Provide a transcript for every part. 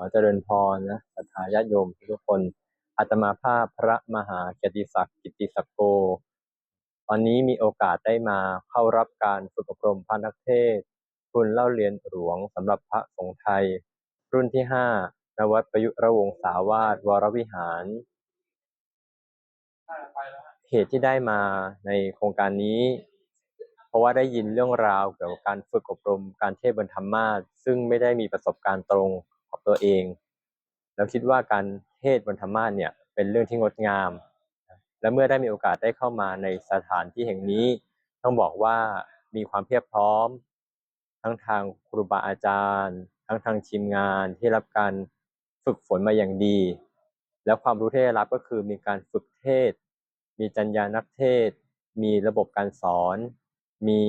อเจริญพรนะศรัทธาญาติโยมทุกคนอาตมาภาพพระมหาเกติศักดิ์กิติศักโก ตอนนี้มีโอกาสได้มาเข้ารับการฝึกอบรมพระนักเทศน์ทุนเล่าเรียนหลวงสำหรับพระสงฆ์ไทย รุ่นที่ห้านวัดประยุระวงศาวาสวรวิหารเหตุที่ได้มาในโครงการนี้ เพราะว่าได้ยินเรื่องราวเกี่ยวกับการฝึกอบรมการเทศบนธรรมาสซึ่งไม่ได้มีประสบการณ์ตรง ของตัวเอง แล้วคิดว่าการเทศบนธรรมาสเนี่ยเป็นเรื่องที่งดงาม และเมื่อได้มีโอกาสได้เข้ามาในสถานที่แห่งนี้ ต้องบอกว่ามีความเพียบพร้อม ทั้งทางครูบาอาจารย์ ทั้งทางทีมงานที่รับการฝึกฝนมาอย่างดี แล้วความรู้ที่ได้รับก็คือมีการฝึกเทศ มีจรรยานักเทศ มีระบบการสอน มี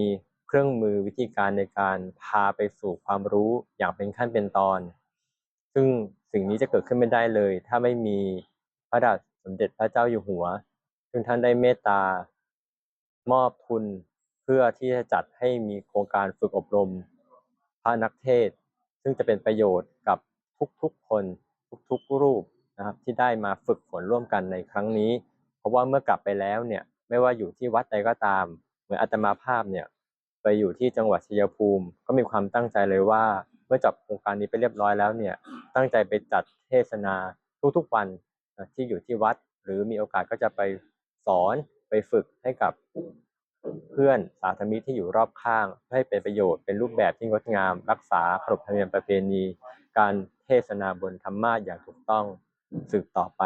เครื่องมือวิธีการในการพาไปสู่ความรู้อย่างเป็นขั้นเป็นตอน ซึ่งสิ่งนี้จะเกิดขึ้นไม่ได้เลย ถ้าไม่มีพระบาทสมเด็จพระเจ้าอยู่หัว ซึ่งท่านได้เมตตามอบทุนเพื่อที่จะจัดให้มีโครงการฝึกอบรมพระนักเทศ ซึ่งจะเป็นประโยชน์กับทุกๆคนทุกๆรูปนะครับที่ได้มาฝึกฝนร่วมกันในครั้งนี้ เพราะว่าเมื่อกลับไปแล้วเนี่ยไม่ว่าอยู่ที่วัดใดก็ตาม เหมือนอาตมาภาพเนี่ยไปอยู่ที่จังหวัดชัยภูมิ ก็มีความตั้งใจเลยว่า เมื่อจบโครงการนี้ไปเรียบร้อยแล้วเนี่ยตั้งใจไปจัดเทศนาทุกๆวันที่อยู่ที่วัด หรือมีโอกาสก็จะไปสอนไปฝึกให้กับเพื่อนสาธมิกที่อยู่รอบข้างเพื่อให้เป็นประโยชน์เป็นรูปแบบที่งดงาม รักษาขนบธรรมเนียมประเพณี การเทศนาบนธรรมาสน์อย่างถูกต้องสืบต่อไป